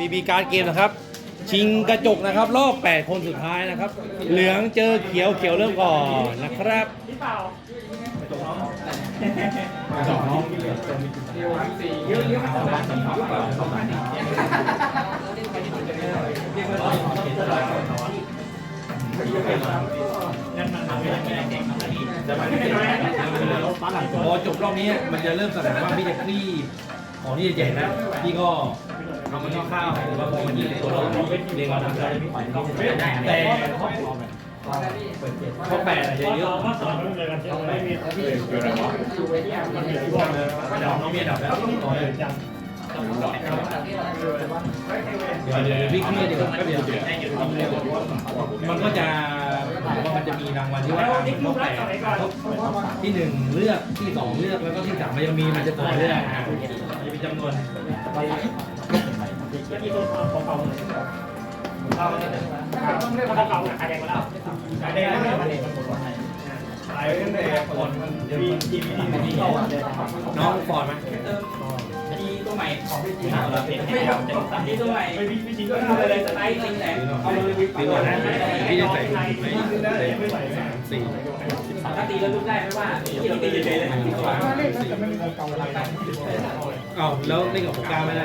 ปีบีการเกมนะครับชิงกระจกนะครับ รอบ 8 คนสุดท้ายนะครับ เหลืองเจอเขียวเขียวเริ่มก่อนนะครับพอจบรอบนี้มันจะเริ่มแสดงว่าพี่จะคลี่ของที่จะแจกนะพี่ก็ ทำมันข้าวๆหรือว่าพอมันยิงตัวเราไม่เรียงมาทำได้แต่ข้อแปดอาจจะเยอะน้องเลยไมียดับแล้วเดี๋ยวเดี๋ยวพี่เครียดเดี๋ยวก็เดี๋ยวมันก็จะว่ามันจะมีรางวัลที่ว่าข้อแปดที่หนึ่งเลือกที่สองเลือกแล้วก็ที่สามมันจะมีมันจะต่อเลือกมันจะมีจำนวน น้องฟอร์ดไหมตัวใหม่ของพี่จีนไม่ทำที่ตัวใหม่พี่จีนก็ทำอะไรสไตล์จริงแหละเอาเลยตีก่อนนะพี่จะใส่ไหมสี่ถ้าตีแล้วลุกได้ไม่ว่าที่ตีเลยเลยอ้าวแล้วเล่นกับปากกาไม่ได้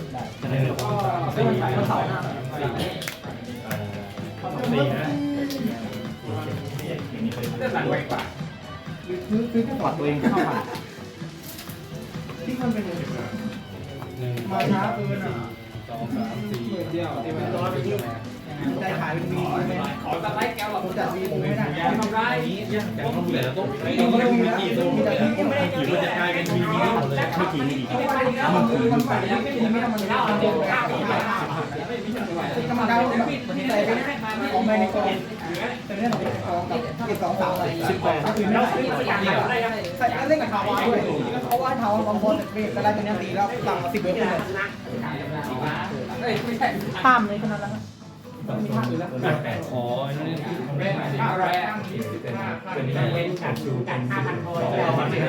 สี่นะคือคือแค่ถอดตัวเองเข้ามาที่มันเป็นหนึ่งมาช้าเกินอะสองสามสี่เดียวเต็มัน ใจขายเป็นวีขอสไลด์แก้วหรอผมจัดวีผมไม่ได้ทำได้แต่ต้องเหลือต้องไม่ต้องมีกี่ตัวเลยกี่ตัวจะกลายเป็นมีมีหมดเลยไม่กี่มีมันคือมันไปแล้วไม่ไม่ทำมันไม่ทำเองกรรมการแบบที่ใส่ไปของแมนิกรแต่เนี่ยเป็นกองกับเก็บสองสามอะไรสิบแปดก็คือไม่ได้ใส่เล่นกับทาวาด้วยเพราะว่าทาวาบางคนเบรกอะไรเป็นตีแล้วสั่งสิบเบอร์เลยไม่ใช่ข้ามเลยขนาดนั้น มีท่าอื่นแล้วอ๋อนี่อะไรอะเป็นเป็นการดูการห้าพันโลเอามาเลย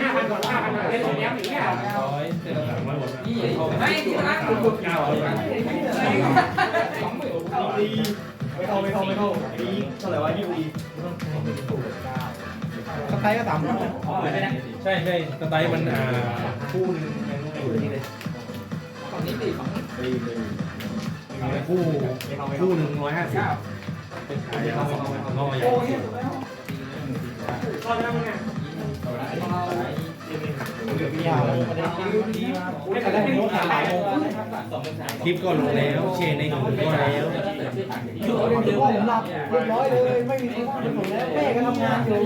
ห้าพันก่อนห้าพันเล่นตรงนี้อย่างเงี้ยร้อยเจ็ดสามร้อยหมดไม่ที่ร้านคุณเก้าร้อยไม่เข้าไม่เข้าไม่เข้าดีเท่าไหร่วะยี่ดีสไตล์ก็สามร้อยใช่ใช่สไตล์มันอ่าคู่นึงอยู่นี่เลย ฝั่งนี้ตีฝั่งคู่คู่หนึ่งร้อยห้าสิบเป็นขายาวสองร้อใหญ่ยาวประเด็นดีมากแต่ได้เป็นรถหลายโมงคลิปก็ลงแล้วเชนในหนึ่งก็แล้วคือว่าผมหลับเรียบร้อยเลยไม่มีคนผมแล้วแม่ก็ทำงานอยู่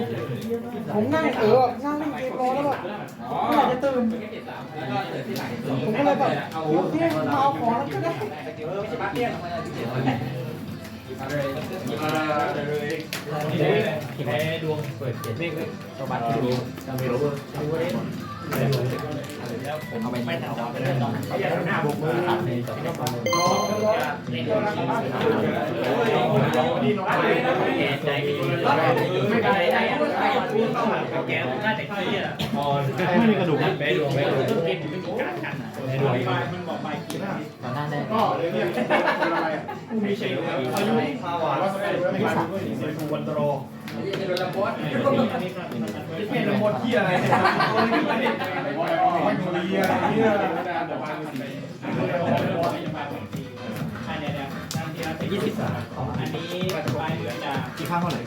ผมนั่งเออนั่งเล่นเกม รอแล้วแบบไม่อยากจะตื่นผมก็เลยแบบโอเคมาเอาของแล้วก็ได้แพ้ดวงเปิดเกียรติเมฆเลยสวัสดีดูจำไม่รู้เอาไปไม่เอาไปเลยหน้าบกมือตัดเลยใจดีไม่ได้ ได้แกน่าจะเครียดอ่อไม่มีกระดูกแพ้ดวงแพ้ดวงแพ้ดวงต่อหน้าได้ก็เลยเนี่ยอะไรอะมีเฉยอายุภาวะไม่สั่งเซฟูวันตรอโดนลำบดเป็นหมดที่อะไรไม่คุยอะไรเนี่ยยี่สิบสามอันนี้ปลายมือจากกี่ข้างเท่าไหร่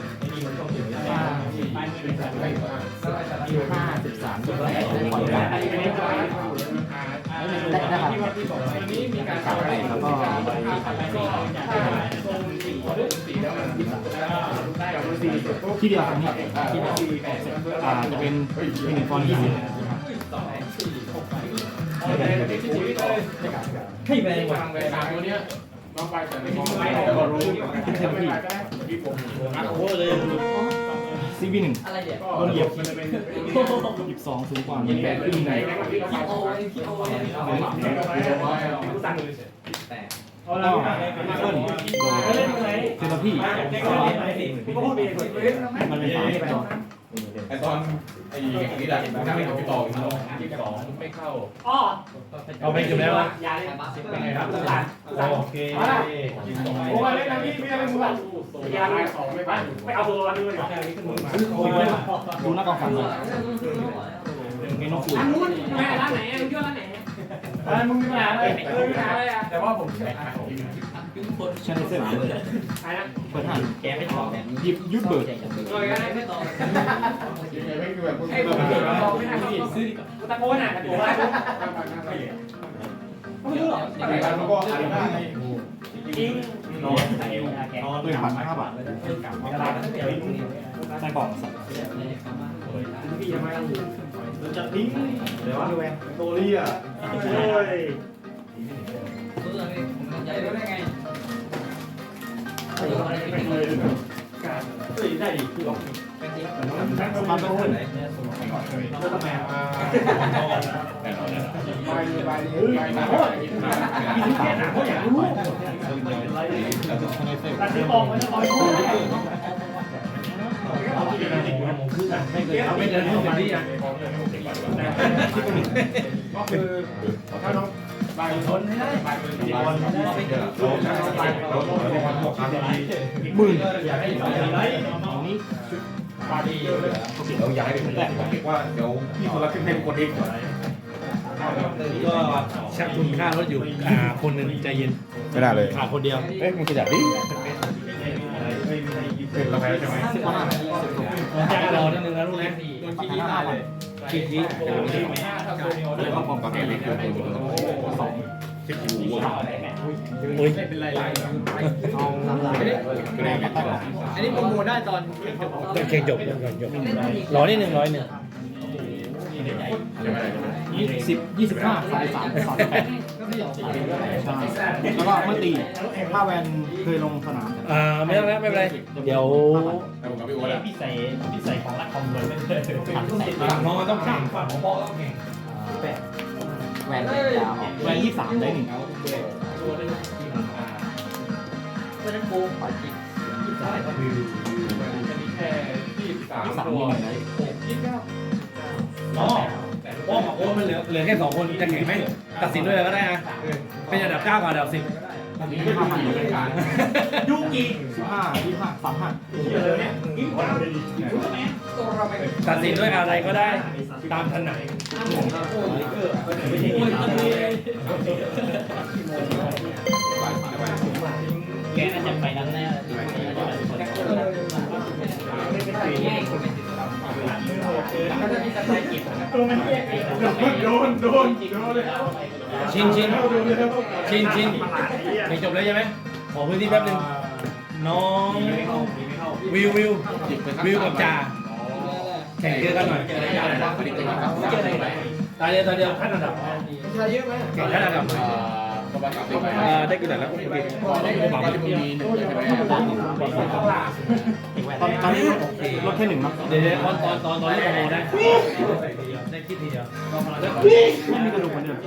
ห้าสิบสามจุดแปดได้ครับอันนี้มีการสั่งไปแล้วก็ที่เดียวกันนี่อ่าจะเป็นหนึ่งฟอนต์ยี่สิบสองสี่หกแปให้แบงว่ะสามตัวเนี้ย น้องไปแต่ไม่มองไม่ก็รู้ที่ผมอัดโอ้เลยซีบีหนึ่งอะไรเนี่ยก็เหยียบมันจะเป็นหยิบสองสูงกว่ายี่สิบแปดขึ้นไหนที่เราคิโอไปคิโอสั่งแต่ก็เบิ้ลโดเทเลพี่มันเป็นสาม จอไอตอนไอ้นี่แหละนั่งกับพี่ต่อมายี่สิบสองไม่เข้าอ๋อเอาไปจุดแล้ววะยาเลยมาสิบเป็นไงครับโอเคโอ้ยเล่นนะพี่พี่อะไรมึงล่ะยาลายสองไม่ไปไม่เอาตัววันนี้เลยดูหน้ากองฟันเลยเมนูคุยร้านนู้นแม่ร้านไหนอะยุ่งร้านไหนอะไรมึงมีปัญหาอะไรเออมีปัญหาอะไรอะแต่ว่าผมใช้ขายของ ชาเนเซอร์เลยใครนะเปิดหันแกไม่ตอบแบบหยิบยุดเบิร์ดเลยก็ได้ไม่ตอบไม่คือแบบให้ผมเห็นเราไม่น่าซื้อดีกว่าตะโกนอะตะโกนว่าไม่รู้หรอกอะไรกันก็อะไรได้จริงนอนนอนด้วยพันห้าบาทใส่กล่องสัตว์พี่ทำไมจะทิ้งเดี๋ยวว่าโตลี่อะโอ้ยใจรู้ ได้ไงได้ดิคือหรอกมันเป็นคนก็แม่มาไปไปไปนะโอ้ยยี่สิบแปดนะเขาอยากรู้ตัดสินออกมันจะลอยคู่ไม่เคยไม่เดินเข้ามาที่อะก็คือถ้าน้อง ไปชนไปเป็นบอลไปเราเราหมื่นอากให้อยากให้อันนี้ปาดีเราย้ายไปคนแรกว่าเดี๋ยวพี่คนละครึ่งให้คนเองก็ชักทุนค่ารถอยู่อ่าคนหนึ่งใจเย็นไม่ได้เลยขาดคนเดียวเอ๊ะมึงขยับดิเราแพ้ใช่ไหมสิบห้าใจรอนิดนึงนะลูกนะพันห้าบาทคิดคิดเลยต้องกองกับแกเล็ก สองโอ้ยเอาแรงตั้งอันนี้โปรโมทได้ตอนต้องเข่งจบก่อนจบรอนิดนึงร้อยหนึ่งยี่สิบยี่สิบห้าสามสามสามแปดใช่แล้วก็เมื่อตีถ้าแวนเคยลงสนามอ่าไม่ต้องแล้วไม่เป็นไรเดี๋ยวแต่ผมกับพี่โอ๊ตอะพี่ใส่พี่ใส่ของรักคอมเลยไม่เคยฝั่งน้องต้องแข่งฝั่งของพ่อต้องแข่งแวนยาวแวนยี่สามได้หนึ่งเพราะนั้นกูขอจิตแค่ยี่สิบสามยี่สามตัมีวหนึ่งได้อ๋อพ่อกับโอ๊ตมันเหลือเหลือแค่สองคนจะแข่งไหมตัดสินด้วยก็ได้นะเป็นอันดับเก้ากับอันดับสิบ ยี่ห้าพันเลยยูกิสิบห้ายี่ห้าสามห้าตัดสินด้วยอะไรก็ได้ ตามถนัดแกน่าจะไปนั้นแน่ถ้ามีสไตล์จิตตัวมันแยกโดนโดนโดนเลย ชินชินชินชินไม่จบแล้วใช่ไหมขอพื้นที่แป๊บนึงน้องวิววิววิวกับจ่าแข่งเจอกันหน่อยตายเดียวตายเดียวขั้นอันดับชาเยอะไหมแข่งขั้นอันดับประมาณสามสิบไปได้กี่ไหนแล้วก็จะมีหนึ่งใช่ไหมตอนตอนนี้ลดแค่หนึ่งมั้งเดี๋ยวตอนตอนตอนตอนที่โปรโมได้ได้ คิดทีเดียวไม่มีกระดูกเหมือนเดิม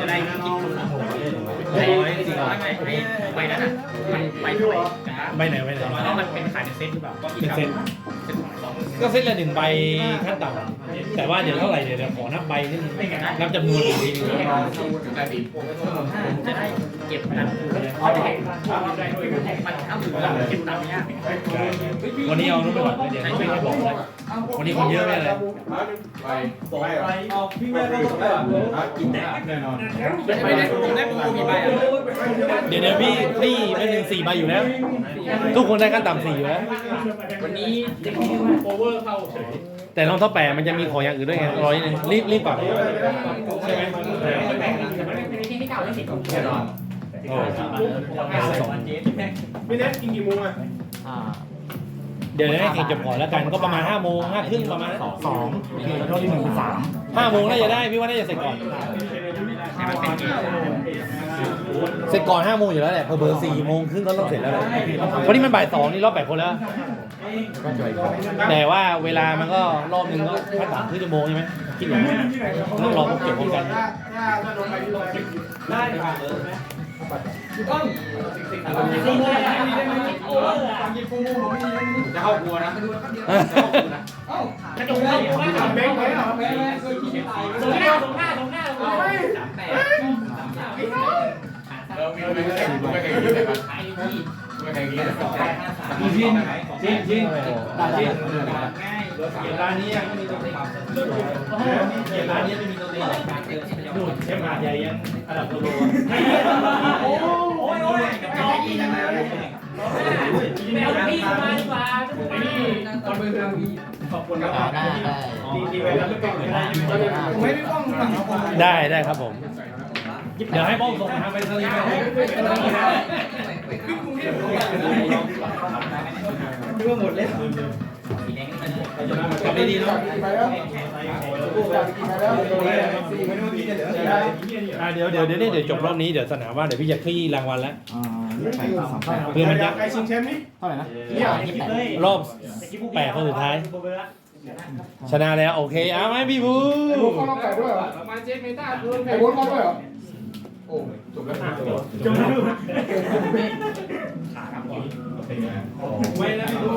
จะได้กินคนละร้อยสี่ร้อยไอ้ใบนั้นอะมันใบเท่าไหร่ใบไหนใบไหนแล้วมันเป็นขายในเซ็ตหรือเปล่าเป็นเซนก็เซตละหนึ่งใบขั้นต่ำแต่ว่าเดี๋ยวเท่าไหร่เดี๋ยวเดี๋ยวขอนับใบนิดนึงนับจำนวนอีกทีนึงได้ดีจะได้เก็บตังค์เอาไปมันเอาอยู่เก็บตังค์เนี่ยวันนี้เอานุ่มไปก่อนเดี๋ยวไม่ให้บอกเลย วันนี้คนเยอะไม่อะไรไปไปเอาพี่แม่ก็ต้องไปกินแตกแน่นอนไปได้ผมได้ผมมีใบเดี๋ยวเดี๋ยวพี่พี่ไม่ถึงสี่ใบอยู่แล้ว ทุกคนได้ขั้นต่ำสี่อยู่แล้ววันนี้เด็กที่โอเวอร์เข้าเฉยแต่ลองเท่าแปดมันจะมีของอย่างอื่นด้วยไงร้อยนึงรีบรีบปรับใช่ไหมไม่ใช่เก่าได้สิแน่นอนโอ้พี่เน็ตกินกี่โมงอะอ่า เดี๋ยวให้แข่งจบก่อนแล้วกันก็ประมาณ5โมงห้าครึ่งประมาณนั้นสองแล้วเท่าที่หนึ่งเป็นสามห้าโมงน่าจะได้พี่ว่าน่าจะเสร็จก่อน เสร็จก่อนห้าโมงอยู่แล้วแหละเพอเบอร์สี่โมงครึ่งก็ต้องเสร็จแล้วแหละวันนี้มันบ่ายสองนี่รอบแปดคนแล้ว แต่ว่าเวลามันก็รอบหนึงก็ขั้นต่ำครึ่งชั่วโมงใช่ไหมคิดอย่างนั้นต้องรอพวกเก็บพร้อมกันถ้าถ้าถ้าลงไปที่ลงสิบได้ครับต้องจะเข้าครัวนะเอ้ากระจกได้อยู่ว่าเบ้งไหมเหรอตรงหน้าตรงหน้าตรงหน้าตรงหน้าสามแปดเออมีไม่เคยไม่เคยกินเลยปะไอ้ที่ไม่เคยกินเลยชินชินชินได้ได้ง่ายเกียรร้านนี้ยังไม่มีตัวเต็งเกียรร้านนี้ไม่มี ดูดเข้มขาดใหญ่ยังระดับตัวโลโอ้โอ้ยโอ้ยกับน้องอีนะแมวพี่มาดีกว่าคนเมืองขอบคุณครับได้ได้ดีดีไปแล้วไม่เป็นไรไม่ได้ต้องสั่งเขาได้ได้ครับผมเดี๋ยวให้บ้องส่งทางไปสลีไปให้ดูว่าหมดเลยกลับดีๆเนาะไปแล้ว กินไปแล้วสี่ไม่รู้กินจะเหลืออะไรอะเดี๋ยวเดี๋ยวเดี๋ยวเดี๋ยวจบรอบนี้เดี๋ยวสนามว่าเดี๋ยวพี่จะคลี่รางวัลแล้ว อ่ายี่สิบแปดสามแปดเพื่อมันจะใครชิงแชมป์นี่เท่าไหร่นะเนี่ยรอบแปดคนสุดท้าย ชนะแล้วโอเคเอาไหมพี่บูไอ้พวกเข้ารอบแปดด้วยเหรอมาเจ็ดเมตาคือไอ้พวกเข้าด้วยเหรอโอ้จบแล้วจบไม่นะพี่บู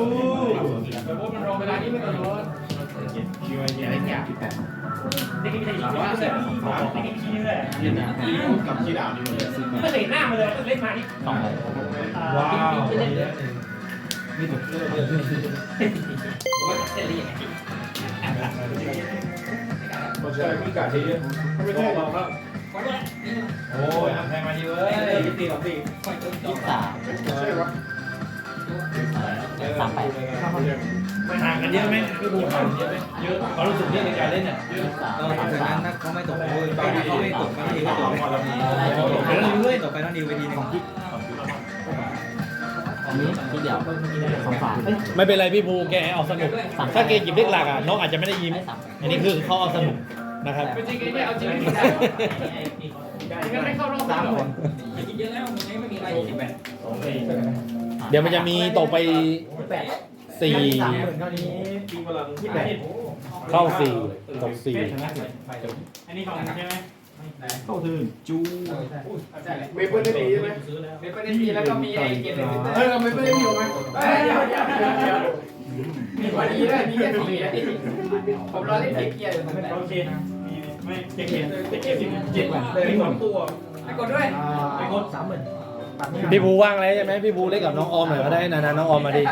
แต่ว่ามันรอเวลานี้ไม่ตลอด เด็กไม่ใช่หญิงว่าเสร็จไม่ได้ขี้เลยกับที่ดาวนี่เลยไม่เห็นหน้ามาเลยเล่นมานี่ว้าวเซรีผมใช่พี่กาดีไม่ใช่เราครับโอ้ยแพงมาดีเว้ยตีสองตียี่สามใช่ครับ สามแปดห่างกันเยอะไหมพี่บูห่างเยอะไหมเยอะความรู้สึกที่ในการเล่นเนี่ยก็สามสามเขาไม่ตกโอ้ยบางทีเขาไม่ตกบางทีเขาตกเดี๋ยวเราดูด้วยตกไปต้องดีไปทีนึงอันนี้ทีเดียวสองสามเอ้ยไม่เป็นไรพี่บูแกเอาสนุก ถ้าแกหยิบเลขหลักอะน้องอาจจะไม่ได้ยิ้ม อันนี้คือเขาเอาสนุกนะครับจริงๆเอาจริงไม่ได้ไม่เข้ารอบสามคนกินเยอะแล้วมันไม่มีอะไรสิบแปด เดี๋ยวมันจะมีตกไปแปดสี่สามหมื่นเท่านี้ปีพลังยี่สิบแปดเข้าสี่ตกสี่อันนี้ของใช่ไหมเข้าทืนจูเวเปอร์ได้ดีใช่ไหมเบเปอร์ได้ดีแล้วก็มีไอ้เกียร์หนึ่งเออเวเปอร์ได้ดีไหมเฮ้ยเดี๋ยวเดี๋ยวเดี๋ยวมีกว่านี้ด้วยมีแค่สี่นาทีผมรอเล่นเกียร์อยู่ตั้งแต่โอเคไม่เกียร์เกียร์เกียร์สิบเจ็ดวันเลยสองตัวไปกดด้วยไปกดสามหมื่น พี่ภูว่างอะไรใช่ไหมพี่ภูเล่นกับน้องออมหน่อยก็ได้นะนะน้องออมมาดิ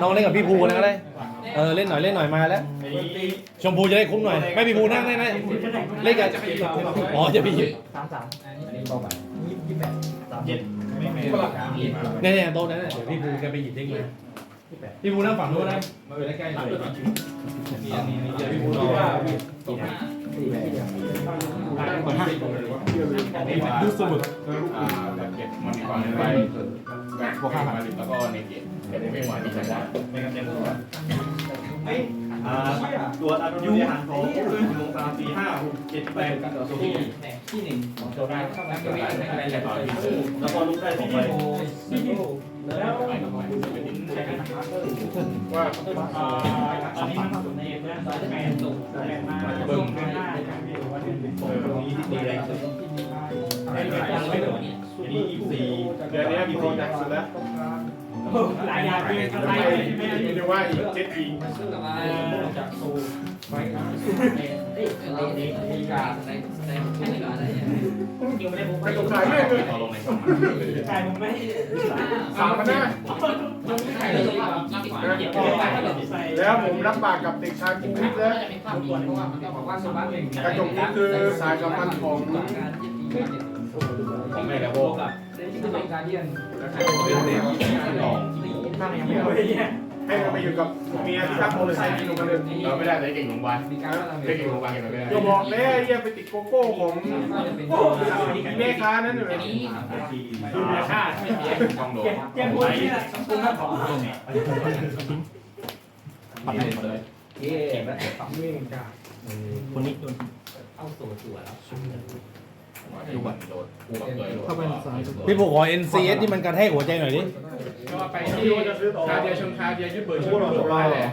น้องเล่นกับพี่ภูนะก็ได้เออเล่นหน่อยเล่นหน่อยมาแล้วชมพูจะได้คุ้มหน่อย ไม่พี่ภูนั่งได้ไหมเล่นกับอ๋อจะพี่หยิบสามสามเนี่ยเนี่ยโต๊ะนั้นน่ะเดี๋ยวพี่ภูแกไปหยิบเด้งมา พี่ภูนั่งฝั่งนู้นนะมาอยู่ใกล้ๆเลยนี่นี่นี่เดี๋ยวพี่ภูรอสี่ทีเดียวเปิดห้าดูสมุดแบบเก็บมันมีความในแบบบวกห้าพันแล้วก็ในเก็บเก็บไม่หวานนี่ใช่ไหมตัวอันยูหันของขึ้นลงสามสี่ห้าหกเจ็ดแปดที่ที่หนึ่งของโซดาเข้ามาไม่ไม่ไม่ไม่แล้วพอลุกได้สองใบ แล้วว่าตอนนี้มันในเรื่องตอนแม่ตกแม่มาเบิ่งหน้าเออตรงนี้ที่ตีแรงสุดอันนี้ยี่สี่เดือนนี้มีสี่นักสุดแล้วหลายอย่างเป็นอะไรไม่ไม่ได้ว่าอีกเจ็ดอีกจากโซไปเอ้ยมีการในในแค่ไหนก่อนอะไรเนี่ย ยังไม่ได้บุ๊กไปตรงขายแม่เลยเอาลงในช่องขายมึงไม่สามพันห้ายังไม่ขายเลยเก็บไว้ใส่แล้วผมรับปากกับเด็กชายกินพิษแล้วจะเป็นความดีเพราะว่ามันก็บอกว่าสุภาพกระจกนี้คือสายสัมพันธ์ของของแม่กับโบกับเป็นการเยี่ยมสองนั่งยังไม่เอา ให้มันไปอยู่กับเมียที่ตั้งโมเลไซค์กินกันเลยเราไม่ได้แต่เก่งของวันมีการว่าเก่งของวันเก่งไม่ได้อย่าบอกเลยไอ้เหี้ยไปติดโกโก้ของแม่ค้านั่นอยู่อันนี้ดูราคาไม่เพียงช่องโดเก็บเก็บไว้ที่ละต้องตุ้งของปัดหนึ่งเลยเอ๊ะแบบคนนี้โดนเอาตัวตัวแล้วดูก่อนถ้าเป็นสายพี่ผมขอ NCS ที่มันกระแทกหัวใจหน่อยดิ ก็ไปที่คาเดียชนคาเดียยึดเบอร์ยึดเบอร์ได้แหละ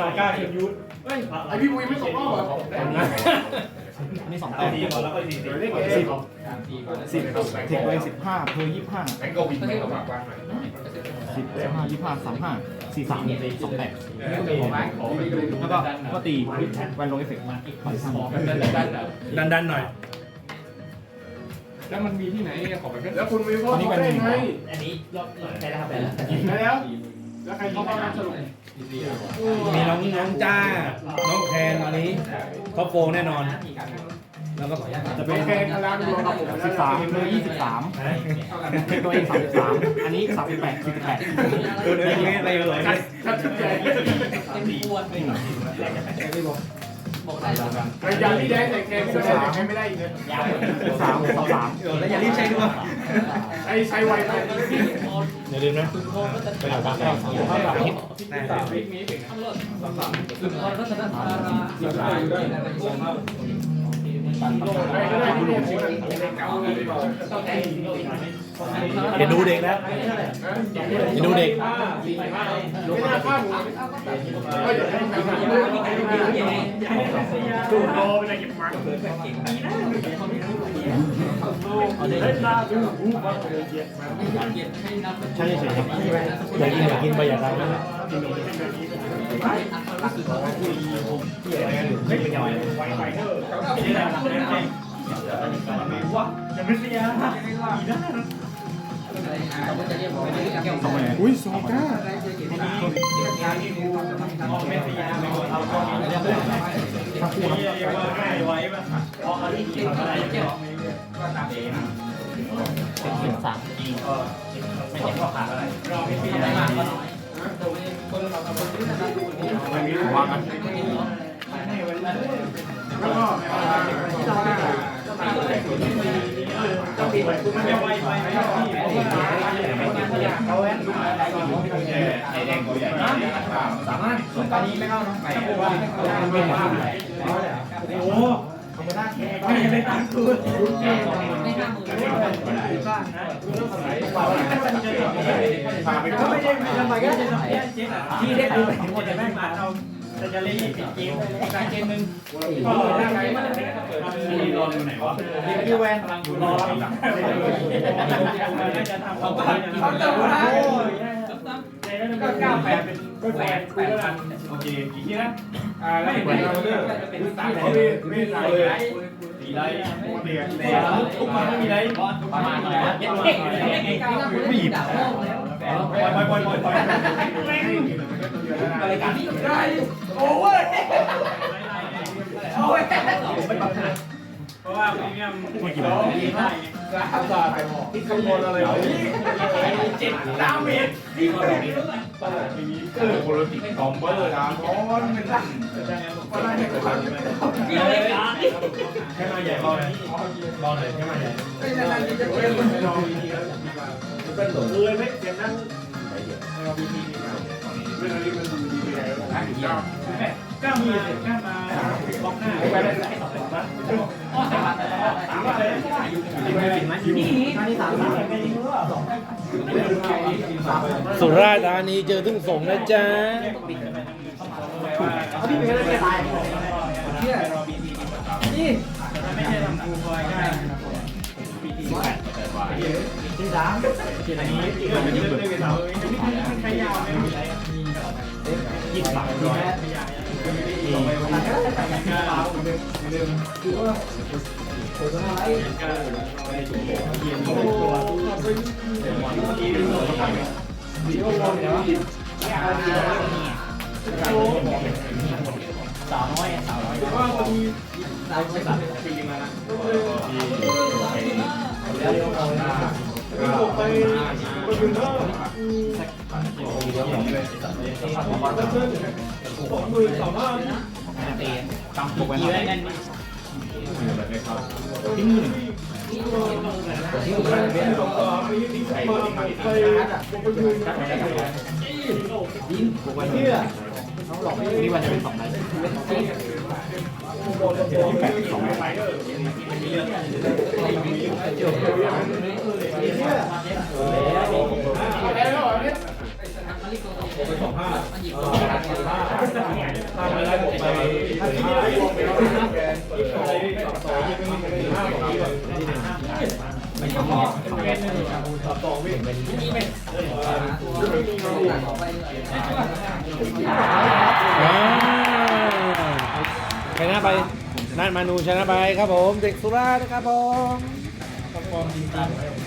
ซาก้าเชียงยุทธเฮ้ยไอพี่วุ้ยไม่ตกรอบเหรอนี่สองแต้มสี่ก่อนแล้วก็สี่สิบเล่นเกสิบมสิบเทคไปสิบห้าเพอยี่ห้าแม่งก์ก็วินไม่เข้ามากว้างหน่อยสิบห้ายี่ห้าสามห้าสี่สามสองแปดแล้วก็ก็ตีแวนลงเอฟเฟกต์มาปัดสามด้านด้านดันดันหน่อย แล้วมันมีที่ไหนของแบบแล้วคุณมีพ่อได้ไงอันนี้รอบใช้แล้วครับไปแล้วได้แล้ว แล้วใครเข้ามาสรุปมีน้องน้องจ้า น้องแคนตอนนี้ท็อปโฟแน่นอน แล้วก็ขออนุญาตจะเป็เป็นนแค่คาราดูกับผมสิบสามเพอยี่สิบสามเทคตัวเองสามสิบสามอันนี้สามสิบแปดสี่สิบแปดตัวเนื้อไม่ไม่เลยชัดชุดใหญ่เต็มปวดไปหน่อย บอกได้แล้วไอ้ยาที่แดงใส่แกไม่ได้แกไม่ได้อีกเลยยาวสามสองสามแล้วอย่ารีบใช้ด้วยไอ้ใช้ไวไปอย่าลืมนะคุณโคก็จะไปหาบ้านเราอยู่ข้างหลังนี้วิกนี้ถึงทำรถคุณโครัตนธาราไม่ได้ที่เนี่ยเก่าเลยต้องแข่ง เดี๋ยวดูเด็กนะเดี๋ยวดูเด็กไม่น่าพลาดก็อย่าให้ทำดูโลไปเลยเก็บมันใช่เฉยๆครับอยากกินอยากกินไปอยากกินไม่เป็นยังไงไวไฟเตอร์นี่แหละว่าจะไม่เสียอีน่าจะเรียกว่าไม่ได้ แก้วสองแหวนอุ้ยโซก้าไม่เสียไม่ควรเอาข้อนี้ถ้าคู่ครับเรียกว่าง่ายไว้ป่ะพออะไรที่ทำอะไรก็ตามเองสิบสามก็ไม่เห็นว่าขาดอะไรรอไม่เสียไม่มากก็น้อยไม่มีวางกันแล้วก็ ต้องปิดคุณไม่ไวไฟไม่ต้องที่เขาแอนไอแดงตัวใหญ่สามารถตอนนี้ไม่เข้าน้องไปว่าโอ้ไม่ได้ตังค์คุณไม่ห้าหมื่นก็ไม่ได้ทำไมก็ที่ได้ดูหมดแต่แม่งมาเอา แต่จะเล่นปิดเกมการเกมนึงก็ร่างกายมันจะมีรออยู่ไหนวะพี่แวนอยู่รอจะทำเขาบ้านเขาจะโอ้ยก็เก้าแปดเป็นก็แปดแปดพันโอเคกี่ที่นะอ่าแล้วเป็นเราเลือกเป็นสามเขาไม่ใส่เลยสี่ไรเตียงแต่ทุกคนไม่มีไรประมาณนี้ไม่หยิบ ปล่อยปล่อยปล่อยปล่อยปล่อยรายการที่ได้โอ้ยโอ้ยเพราะว่าพรีเมียมไม่กี่บาทได้ร้านบาทที่คำนวณอะไรเจ็ดดาเมจดีกว่าแบบนี้เออโปรติกคอมเบอร์ดามอนเป็นลั่นก็ได้ให้กับเกี่ยวเลยอะแค่มาใหญ่บอลนี่บอลเลยแค่มาใหญ่ไม่ใช่นั่นจะเล่นมันลองดีแล้ว เป็นตัวเลยไม่เสียนั่งเรื่องนี้มันดีไปแล้วนกล้ามีเลยกล้ามาบล็อกหน้าไปได้สองนะอ๋อสามพันถามว่าอะไรนี่สุราษฎร์ธานีเจอทุ่งสงนะจ๊ะพี่เป็นอะไรตายเนี่ยนี่ไม่ใช่ทำกูคอยง่าย ที่สามที่ไหนนี้ที่เราไม่ได้เลยกันเลยจะไม่มีใครยาวไม่มีอะไรยี่สิบสามร้อยต่อไปวันนี้ไปกันเช้าเดิมเดิมคือว่าโอ้โหอะไรก็ไปถึงเย็นตัวตัวเดี๋ยววันนี้าทำวิดีโอวอลเดี๋ยวสาวน้อยสาวน้อยว่าวันนี้ เราใช้สัตว์ฟิลิมานะที่แล้วเราเราไปไปยืนเถอะสองมือสองพันตีตั้งตัวไว้แล้วที่หนึ่งที่หนึ่งไปยืนดิ้นผมวันนี้นี่วันจะเป็นสองนัด อ่า ชนะไปนัดมานูชนะไปครับผม เด็กสุรานะครับผมปะกอบจริงๆ